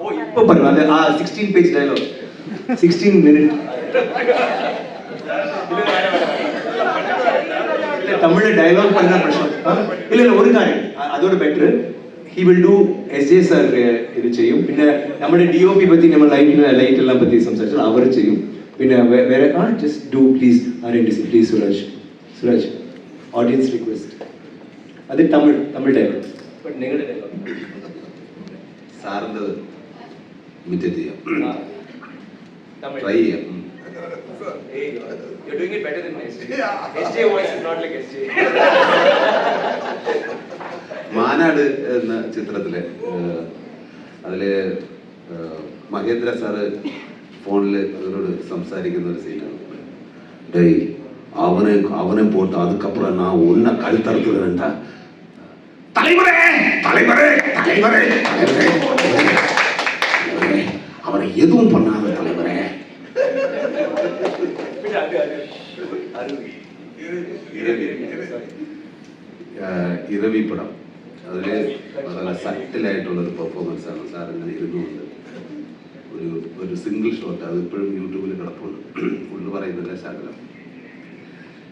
ഓ ഇപ്പൊ പറയും. അത് ആ page dialogue sixteen minute Tamil dialogue பண்ண பிரச்சனை இல்ல இல்ல ஒரு காரியம் அதோட better he will do as a sir ഇത് ചെയ്യും. പിന്നെ നമ്മുടെ ഡി ഒ പി പറ്റി നമ്മൾ ലൈറ്റിന് ലൈറ്റ് എല്ലാം പറ്റി സംസാരിച്ചാൽ അവർ ചെയ്യും. പിന്നെ വേറെ just do please R N D C please Suraj. Suraj. Audience request അത് തമിഴ് തമിഴ് ഡയലോഗ് ബട്ട് നിങ്ങളുടെ ഡയലോഗ് സാറിന്റെത് ഇമിറ്റേറ്റ് ചെയ്യാം? തമിഴ്. ട്രൈ ചെയ്യാം. ഉം. Hey, you're doing it better than SJ. SJ voice is not like SJ. Maanaadu എന്ന ചിത്രത്തിൽ അതിൽ മഹേന്ദ്ര സാറ് ഫോണിൽ അവരോട് സംസാരിക്കുന്ന ഒരു സീനാണ് டேய் அவனை அவனை போட்டு அதுக்கப்புறம் நான் உன்னை கழுத்தறுத்துறேன்டா தலைவரே தலைவரே தலைவரே தலைவரே தலைவரே, அவனை எதுவும் பண்ணாத தலைவரே പിന്നെ അത് അത് അത് ആഹ് ഇരവി പടം അതിൽ വളരെ സട്ടിലായിട്ടുള്ളൊരു പെർഫോമൻസ് ആണ് സാർ ഇങ്ങനെ ഇരുന്നുകൊണ്ട് ഒരു ഒരു സിംഗിൾ ഷോട്ട് അത് ഇപ്പോഴും യൂട്യൂബിൽ കിടപ്പുണ്ട് ഫുള്ള് പറയുന്നില്ല ശകലം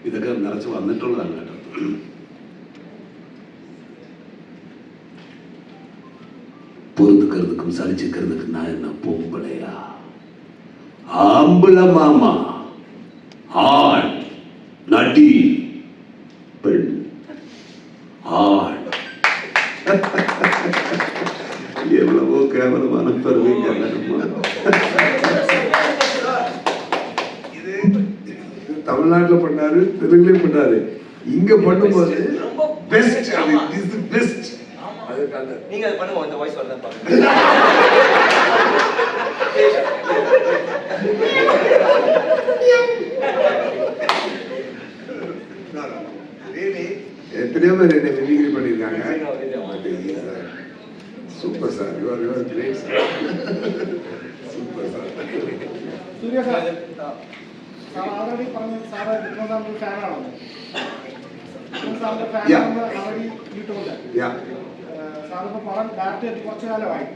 ഇതൊക്കെ നിറച്ച് വന്നിട്ടുള്ളതാണ് കേട്ടോ பொறுத்துக்கிறதுக்கும் சலிச்சுக்கிறதுக்கு நான் என்ன பொம்பளையா ஆம்பளை மாமா ஆண் நடி பெண் ஆண் எவ்வளவோ கேவலமான பெருமைங்க தமிழ்நாட்டில் பண்ணாரு தெலுங்குலேயும் பண்ணாரு. இங்க பண்ணும்போது பெஸ்ட் அது இஸ் தி பெஸ்ட் நீங்க அது பண்ணுங்க அந்த வாய்ஸ் வரதா பாருங்க. எத்தனையோ பேர் என்ன மிமிக்ரி பண்ணியிருக்காங்க. Super sir your your great sir super sir Suriya sir sir already പറഞ്ഞു സാറ് വിക്രം സാറിന്റെ ഫാനാണോ വിക്രം സാറിന്റെ Yeah. ഫാനാണെന്ന് ആൾറെഡി യൂട്യൂബില് യാ സാറിപ്പോ പടം ഡയറക്റ്റ് ചെയ്ത് കുറച്ചു കാലമായി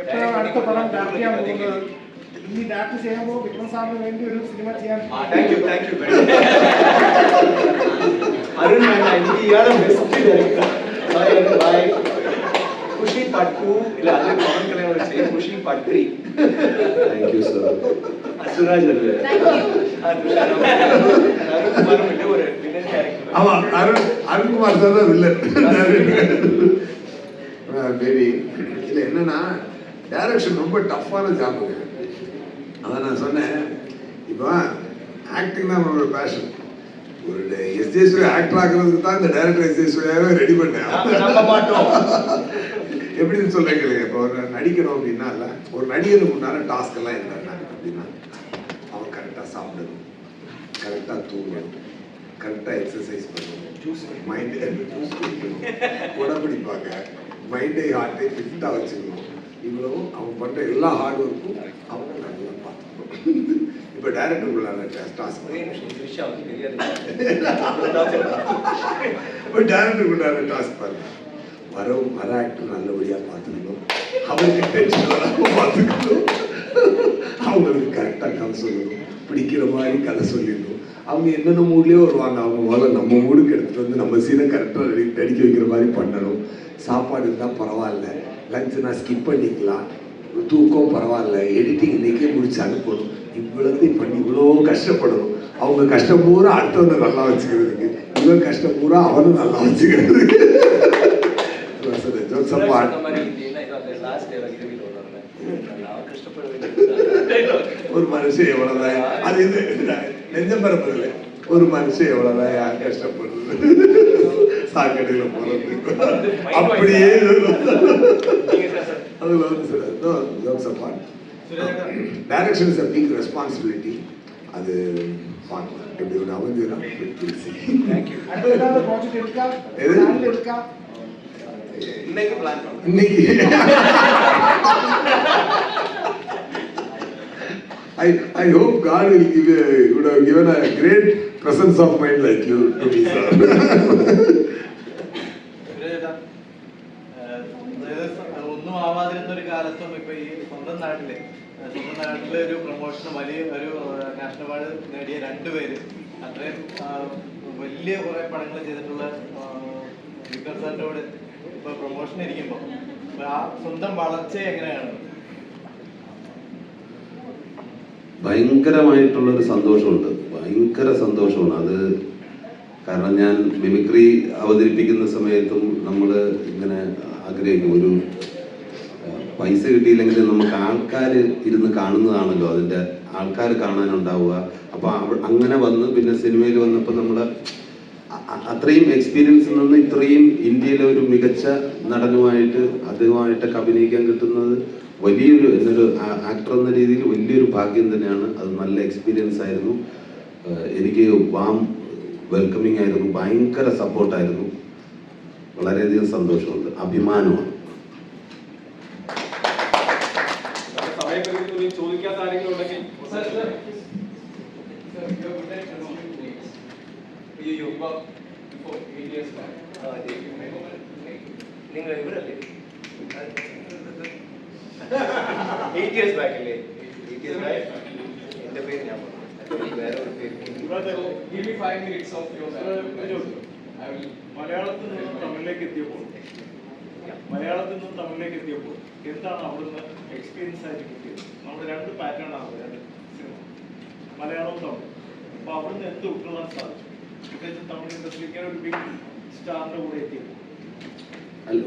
എപ്പോഴാണ് അടുത്ത പടം ഡയറക്റ്റ് ചെയ്യാൻ പോകുന്നത് ഇനി ഡയറക്റ്റ് ചെയ്യുമ്പോൾ വിക്രം സാറിന് വേണ്ടി ഒരു സിനിമ ചെയ്യാൻ thank you thank you Arun എനിക്ക് ഇയാളെ ബെസ്റ്റ് ഡയറക്ടർ ബൈ ಖುಷಿ ಪಾರ್ಟ್ ಟೂ ಇಲ್ಲ ಅದೇ ಪವನ್ ಕಲ್ಯಾಣ್ ಅವರು ಸೇಮ್ ಖುಷಿ part three thank you Suraj Arun Arunkumar sir தான் வில்லன் மேபி இதில் என்னன்னா டைரக்ஷன் ரொம்ப டஃப்பான ஜாபுங்க அதான் நான் சொன்னேன். இப்போ ஆக்டிங் தான் நம்மளோட பேஷன் ஒரு எஸ் ஜெயசூரிய ஆக்டர் ஆகிறதுக்கு தான் இந்த டைரக்டர் எஸ் ஜெயசூரியாவே ரெடி பண்ணேன். எப்படின்னு சொல்றீங்க இப்போ ஒரு நடிக்கணும் அப்படின்னா இல்லை ஒரு நடிகனுக்கு உண்டான டாஸ்க் எல்லாம் என்னன்னா அப்படின்னா சாப்பிடணும் கரெக்டாக தூங்கணும் கரெக்டாக எக்ஸசைஸ் பண்ணணும் மைண்ட் குடிக்கணும் உடம்பிடிப்பாங்க மைண்டை ஹார்ட்டை ஃபிட்டாக வச்சுக்கணும் இவ்வளவும் அவன் பண்ணுற எல்லா ஹார்ட் ஒர்க்கும் அவங்க நல்லா பார்த்துக்கணும் இப்போ டாஸ்க் த்ரிஷா வந்து தெரியாது இப்போ டேரக்டருக்குள்ளான டாஸ்க் பாருங்க வரும் வர ஆக்டர் நல்லபடியாக பார்த்துக்கணும் அவருக்கு டென்ஷன் வராமல் பார்த்துக்கணும் அவங்களுக்கு கரெக்டாக கதை சொல்லணும். பிடிக்கிற மாதிரி கதை சொல்லிடணும் அவங்க என்னென்ன மூட்லேயே வருவாங்க. அவங்க முதல்ல நம்ம மூடுக்கு எடுத்துகிட்டு வந்து நம்ம சீனை கரெக்டாக ரெடி நடிக்க வைக்கிற மாதிரி பண்ணணும். சாப்பாடு இருந்தால் பரவாயில்ல. லஞ்ச் ஸ்கிப் பண்ணிக்கலாம். தூக்கம் பரவாயில்ல. எடிட்டிங் இன்னைக்கே முடிச்சு அனுப்பணும். இவ்வளோத்தையும் பண்ணி இவ்வளோ கஷ்டப்படணும். அவங்க கஷ்டம் பூரா அடுத்தவனை நல்லா வச்சுக்கிறதுக்கு. இவன் கஷ்டம் பூரா அவனும் நல்லா வச்சுக்கிறதுக்கு. ஜோக்ஸ் ஒரு மனுஷன் எவ்வளவுதான் அது இது நெஞ்சம் பரப்புறதுல ஒரு மனுஷன் எவ்வளவுதான் கஷ்டப்படுறது சாக்கடையில போறது அப்படியே அதுல வந்து jokes upon direction is a big responsibility அது பார்க்கலாம் எப்படி ஒன்று அமைஞ்சிடும் இன்னைக்கு இன்னைக்கு I, I hope God will give a, would have given a great presence of mind like you to me, sir. ഒരു, കാലത്തും ഇപ്പൊ ഈ സ്വന്തം നാട്ടിലെ സ്വന്തം നാട്ടിലെ ഒരു പ്രൊമോഷൻ വലിയ ഒരു നാഷണൽ നേടിയ വലിയ കുറെ ചെയ്തിട്ടുള്ള പ്രൊമോഷൻ സ്വന്തം വളർച്ചയെ എങ്ങനെയാണ് ഭയങ്കരമായിട്ടുള്ള ഒരു സന്തോഷമുണ്ട്. ഭയങ്കര സന്തോഷമാണ്. അത് കാരണം ഞാൻ മിമിക്രി അവതരിപ്പിക്കുന്ന സമയത്തും നമ്മൾ ഇങ്ങനെ ആഗ്രഹിക്കും. ഒരു പൈസ കിട്ടിയില്ലെങ്കിൽ നമുക്ക് ആൾക്കാർ ഇരുന്ന് കാണുന്നതാണല്ലോ. അതിന്റെ ആൾക്കാർ കാണാനുണ്ടാവുക. അപ്പോൾ അങ്ങനെ വന്ന് പിന്നെ സിനിമയിൽ വന്നപ്പോൾ നമ്മൾ അത്രയും എക്സ്പീരിയൻസിൽ നിന്ന് ഇത്രയും ഇന്ത്യയിലെ ഒരു മികച്ച നടനുമായിട്ട് അദ്ദേഹമായിട്ടൊക്കെ അഭിനയിക്കാൻ കിട്ടുന്നത് വലിയൊരു എന്നൊരു ആക്ടർ എന്ന രീതിയിൽ വലിയൊരു ഭാഗ്യം തന്നെയാണ്. അത് നല്ല എക്സ്പീരിയൻസ് ആയിരുന്നു. എനിക്ക് വാം വെൽക്കമിങ് ആയിരുന്നു. ഭയങ്കര സപ്പോർട്ടായിരുന്നു വളരെയധികം സന്തോഷമുണ്ട്. അഭിമാനമാണ്. ഇയേഴ്സ് ബാക്ക് അല്ലേ? എയ്റ്റ് ഇയേഴ്സ് ബാക്ക് എന്റെ പേര് ഞാൻ പറഞ്ഞു. വേറെ ഒരു പേര്. മലയാളത്തിൽ നിന്ന് തമിഴിലേക്ക് എത്തിയപ്പോൾ. മലയാളത്തിൽ നിന്ന് തമിഴിലേക്ക് എത്തിയപ്പോൾ എന്താണ് അവിടുന്ന് എക്സ്പീരിയൻസ് ആയിട്ട് കിട്ടിയത്? നമ്മുടെ രണ്ട് പാറ്റേൺ ആണ് രണ്ട് സിനിമ മലയാളവും തമിഴ്. അപ്പൊ അവിടുന്ന് എന്ത് ഉൾക്കൊള്ളാൻ സാധിച്ചു? പ്രത്യേകിച്ച് തമിഴ് ഇൻഡസ്ട്രിക്ക് ഒരു ബിഗ് സ്റ്റാറിന്റെ കൂടെ എത്തിയത് അല്ല,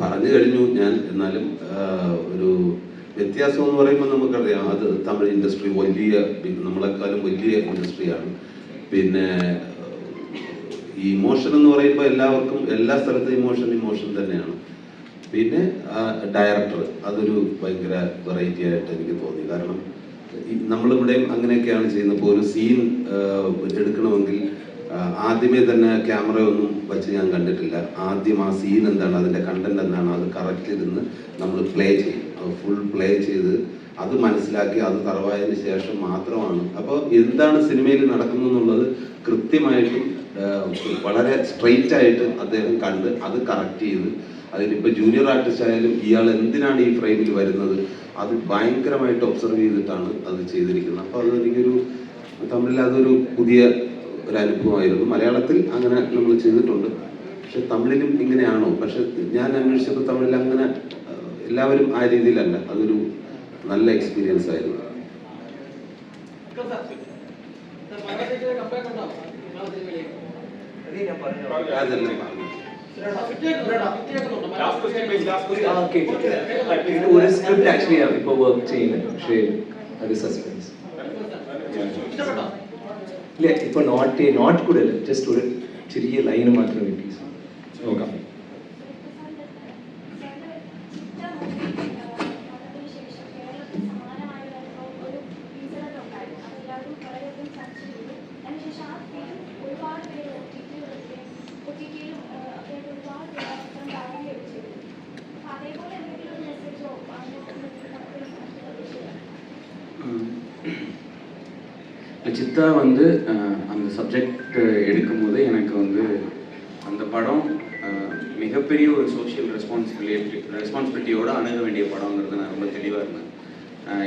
പറഞ്ഞു കഴിഞ്ഞു ഞാൻ. എന്നാലും ഒരു വ്യത്യാസം എന്ന് പറയുമ്പോൾ നമുക്കറിയാം. അത് തമിഴ് ഇൻഡസ്ട്രി വലിയ നമ്മളെക്കാളും വലിയ ഇൻഡസ്ട്രിയാണ്. പിന്നെ ഇമോഷൻ എന്ന് പറയുമ്പോൾ എല്ലാവർക്കും എല്ലാ സ്ഥലത്തും ഇമോഷൻ ഇമോഷൻ തന്നെയാണ്. പിന്നെ ഡയറക്ടർ അതൊരു ഭയങ്കര വെറൈറ്റി ആയിട്ട് എനിക്ക് തോന്നി. കാരണം നമ്മളിവിടെയും അങ്ങനെയൊക്കെയാണ് ചെയ്യുന്നത്. ഇപ്പോൾ ഒരു സീൻ എടുക്കണമെങ്കിൽ ആദ്യമേ തന്നെ ക്യാമറ ഒന്നും വെച്ച് ഞാൻ കണ്ടിട്ടില്ല. ആദ്യം ആ സീൻ എന്താണ് അതിന്റെ കണ്ടന്റ് എന്താണ് അത് കറക്റ്റ് ഇരുന്ന് നമ്മൾ പ്ലേ ചെയ്യും ഫുൾ പ്ലേ ചെയ്ത് അത് മനസ്സിലാക്കി അത് തറവായതിന് ശേഷം മാത്രമാണ്. അപ്പോൾ എന്താണ് സിനിമയിൽ നടക്കുന്നത് എന്നുള്ളത് കൃത്യമായിട്ടും വളരെ സ്ട്രെയിറ്റ് ആയിട്ട് അദ്ദേഹം കണ്ട് അത് കറക്റ്റ് ചെയ്ത് അതിനിപ്പോൾ ജൂനിയർ ആർട്ടിസ്റ്റ് ആയാലും ഇയാൾ എന്തിനാണ് ഈ ഫ്രെയിമിൽ വരുന്നത്? അത് ഭയങ്കരമായിട്ട് ഒബ്സർവ് ചെയ്തിട്ടാണ് അത് ചെയ്തിരിക്കുന്നത്. അപ്പോൾ അത് എനിക്കൊരു തമിഴിൽ അതൊരു പുതിയ ഒരു അനുഭവമായിരുന്നു. മലയാളത്തിൽ അങ്ങനെ നമ്മൾ ചെയ്തിട്ടുണ്ട്. പക്ഷെ തമിഴിലും ഇങ്ങനെയാണോ? പക്ഷെ ഞാൻ അന്വേഷിച്ചപ്പോൾ തമിഴിൽ അങ്ങനെ എല്ലാവരും ആ രീതിയിലല്ല. അതൊരു നല്ല എക്സ്പീരിയൻസ് ആയിരുന്നു. ഒരു സ്ക്രിപ്റ്റ് ആക്ച്വലി ഇപ്പൊ വർക്ക് ചെയ്യുന്നത്. പക്ഷേ അത് സസ്പെൻസ് ഇല്ല ഇപ്പൊ നോട്ട് നോട്ട് കൂടെ ജസ്റ്റ് ഒരു ചെറിയ ലൈന് മാത്രം വേണ്ടി നോക്കാം. சித்தா வந்து அந்த சப்ஜெக்ட் எடுக்கும்போது எனக்கு வந்து அந்த படம் மிகப்பெரிய ஒரு சோஷியல் ரெஸ்பான்சிபிலிட்டி ரெஸ்பான்சிபிலிட்டியோட அணுக வேண்டிய படங்கிறது நான் ரொம்ப தெளிவாக இருந்தேன்.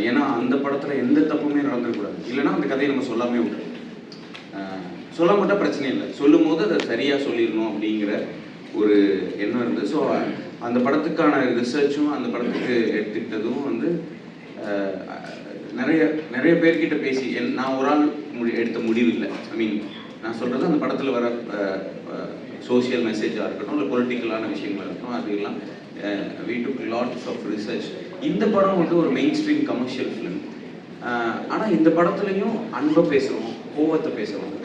ஏன்னா அந்த படத்தில் எந்த தப்புமே நடந்துக்கூடாது இல்லைன்னா அந்த கதையை நம்ம சொல்லாமே விட்டுருவோம் சொல்ல மட்டும் பிரச்சனை இல்லை. சொல்லும் போது அதை சரியாக சொல்லிடணும் அப்படிங்கிற ஒரு எண்ணம் இருந்தது. ஸோ அந்த படத்துக்கான ரிசர்ச்சும் அந்த படத்துக்கு எடுத்துக்கிட்டதும் வந்து நிறைய நிறைய பேர்கிட்ட பேசி என் நான் ஒரு ஆள் முடி எடுத்த முடிவு இல்லை ஐ மீன் நான் சொல்கிறது அந்த படத்தில் வர சோஷியல் மெசேஜாக இருக்கட்டும் இல்லை பொலிட்டிக்கலான விஷயங்களாக இருக்கட்டும் அது எல்லாம் we took lots of research இந்த படம் வந்து ஒரு மெயின் ஸ்ட்ரீம் கமர்ஷியல் ஃபிலிம் ஆனால் இந்த படத்துலையும் அன்பை பேசுகிறோம் கோவத்தை பேசுகிறோம்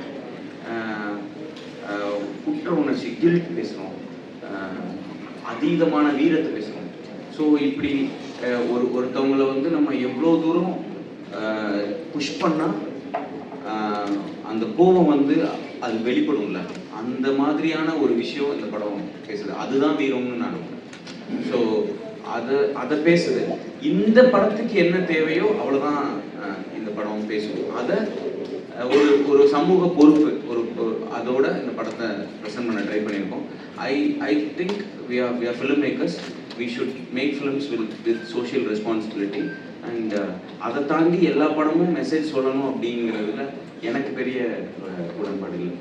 குற்ற உணர்ச்சி கில்ட் பேசுகிறோம் அதீதமான வீரத்தை பேசுகிறோம் ஸோ இப்படி ஒரு ஒருத்தவங்களை வந்து நம்ம எவ்வளோ தூரம் புஷ் பண்ணால் அந்த கோபம் வந்து அது வெளிப்படும்ல. அந்த மாதிரியான ஒரு விஷயம் இந்த படம் பேசுது. அதுதான் வீரம்னு நான் ஸோ அதை அதை பேசுது. இந்த படத்துக்கு என்ன தேவையோ அவ்வளோதான் இந்த படம் பேசும் அதை ஒரு ஒரு சமூக பொறுப்பு ஒரு அதோட இந்த படத்தை ப்ரெசென்ட் பண்ண ட்ரை பண்ணியிருக்கோம். I I think we are we are film makers we should make films with with social responsibility and அதை தாண்டி எல்லா படமும் மெசேஜ் சொல்லணும் அப்படிங்கிறதுல எனக்கு பெரிய உடன்பாடு இல்லை.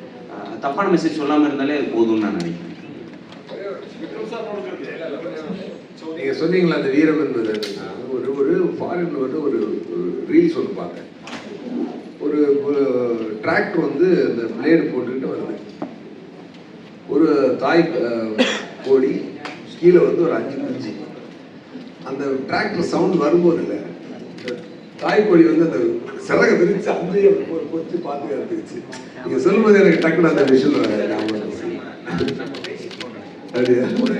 தப்பான மெசேஜ் சொல்லாமல் இருந்தாலே அது போதும்னு நான் நினைக்கிறேன். நீங்கள் சொன்னீங்களா அந்த வீரம் என்பது ஒரு ஒரு ஃபாரின்ல வந்து ஒரு ரீல்ஸ் ஒன்று பார்த்தேன். ஒரு டிராக்டர் வந்து அந்த பிளேடு போட்டுக்கிட்டு வருது. ஒரு தாய் கோடி கோழி கீழே வந்து ஒரு அஞ்சு குஞ்சு. அந்த டிராக்டர் சவுண்ட் வரும்போது இல்லை தாய்க்கோழி வந்து அந்த சிறக விரிச்சு அந்த ஒரு கொச்சு பார்த்து இருந்துச்சு நீங்கள் சொல்லும்போது எனக்கு டக்குனு அந்த விஷயம் அப்படியா? ஒரு